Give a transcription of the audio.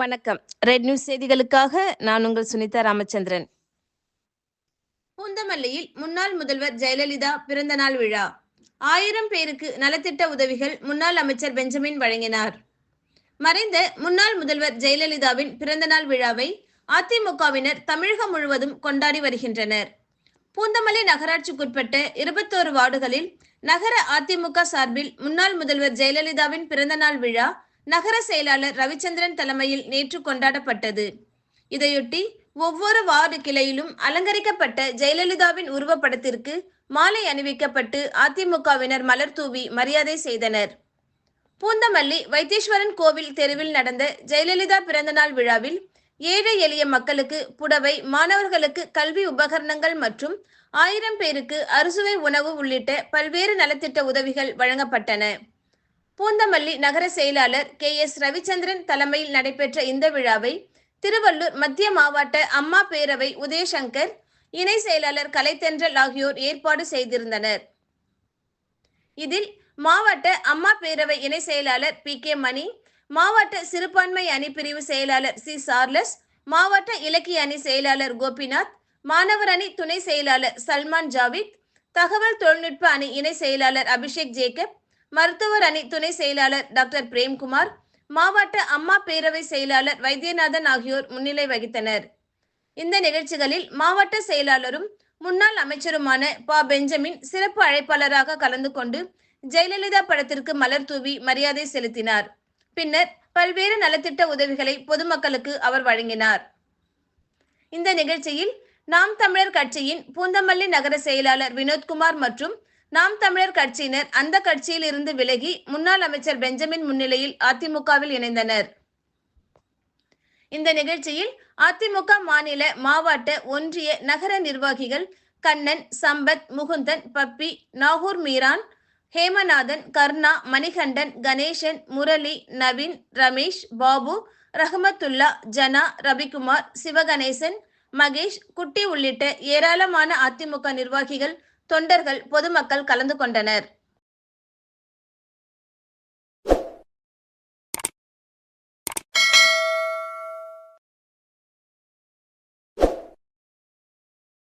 வணக்கம். Red news செய்திகளுக்காக நான் உங்கள் சுனிதா ராமச்சந்திரன். பூந்தமல்லியில் முன்னாள் முதல்வர் ஜெயலலிதா பிறந்தநாள் விழா. ஆயிரம் பேருக்கு நலத்திட்ட உதவிகள் முன்னாள் அமைச்சர் பெஞ்சமின் வழங்கினார். மறைந்த முன்னாள் முதல்வர் ஜெயலலிதாவின் பிறந்தநாள் விழாவை அதிமுகவினர் தமிழகம் முழுவதும் கொண்டாடி வருகின்றனர். பூந்தமல்லி நகராட்சிக்குட்பட்ட இருபத்தோரு வார்டுகளில் நகர அதிமுக சார்பில் முன்னாள் முதல்வர் ஜெயலலிதாவின் பிறந்தநாள் விழா நகர செயலாளர் ரவிச்சந்திரன் தலைமையில் நேற்று கொண்டாடப்பட்டது. இதையொட்டி ஒவ்வொரு வார்டு கிளையிலும் அலங்கரிக்கப்பட்ட ஜெயலலிதாவின் உருவப்படத்திற்கு மாலை அணிவிக்கப்பட்டு அதிமுகவினர் மலர் தூவி மரியாதை செய்தனர். பூந்தமல்லி வைத்தீஸ்வரன் கோவில் தெருவில் நடந்த ஜெயலலிதா பிறந்தநாள் விழாவில் ஏழை எளிய மக்களுக்கு புடவை மாணவர்களுக்கு கல்வி உபகரணங்கள் மற்றும் ஆயிரம் பேருக்கு அறுசுவை உணவு உள்ளிட்ட பல்வேறு நலத்திட்ட உதவிகள் வழங்கப்பட்டன. பூந்தமல்லி நகர செயலாளர் கே எஸ் ரவிச்சந்திரன் தலைமையில் நடைபெற்ற இந்த விழாவை திருவள்ளூர் மத்திய மாவட்ட அம்மா பேரவை உதயசங்கர் இணை செயலாளர் கலைத்தென்றல் ஆகியோர் ஏற்பாடு செய்திருந்தனர். இதில் மாவட்ட அம்மா பேரவை இணை செயலாளர் பி கே மணி மாவட்ட சிறுபான்மை அணி பிரிவு செயலாளர் சி சார்லஸ் மாவட்ட இலக்கிய அணி செயலாளர் கோபிநாத் மாணவர் அணி துணை செயலாளர் சல்மான் ஜாவித் தகவல் தொழில்நுட்ப அணி இணை செயலாளர் அபிஷேக் ஜேக்கப் மருத்துவர் அணி துணை செயலாளர் டாக்டர் பிரேம்குமார் மாவட்ட அம்மா பேரவை செயலாளர் வைத்தியநாதன் ஆகியோர் முன்னிலை வகித்தனர். இந்த நிகழ்ச்சிகளில் மாவட்ட செயலாளரும் முன்னாள் அமைச்சருமான ப. பெஞ்சமின் சிறப்பு அழைப்பாளராக கலந்து கொண்டு ஜெயலலிதா படத்திற்கு மலர் தூவி மரியாதை செலுத்தினார். பின்னர் பல்வேறு நலத்திட்ட உதவிகளை பொதுமக்களுக்கு அவர் வழங்கினார். இந்த நிகழ்ச்சியில் நாம் தமிழர் கட்சியின் பூந்தமல்லி நகர செயலாளர் வினோத்குமார் மற்றும் நாம் தமிழர் கட்சியினர் அந்த கட்சியில் இருந்து விலகி முன்னாள் அமைச்சர் பெஞ்சமின் முன்னிலையில் அதிமுகவில் இணைந்தனர். இந்த நிகழ்ச்சியில் அதிமுக மாநில மாவட்ட ஒன்றிய நகர நிர்வாகிகள் கண்ணன் சம்பத் முகுந்தன் பப்பி நாகூர் மீரான் ஹேமநாதன் கர்ணா மணிகண்டன் கணேசன் முரளி நவீன் ரமேஷ் பாபு ரஹமத்துல்லா ஜனா ரவிக்குமார் சிவகணேசன் மகேஷ் குட்டி உள்ளிட்ட ஏராளமான அதிமுக நிர்வாகிகள் தொண்டர்கள் பொதுமக்கள் கலந்து கொண்டனர்.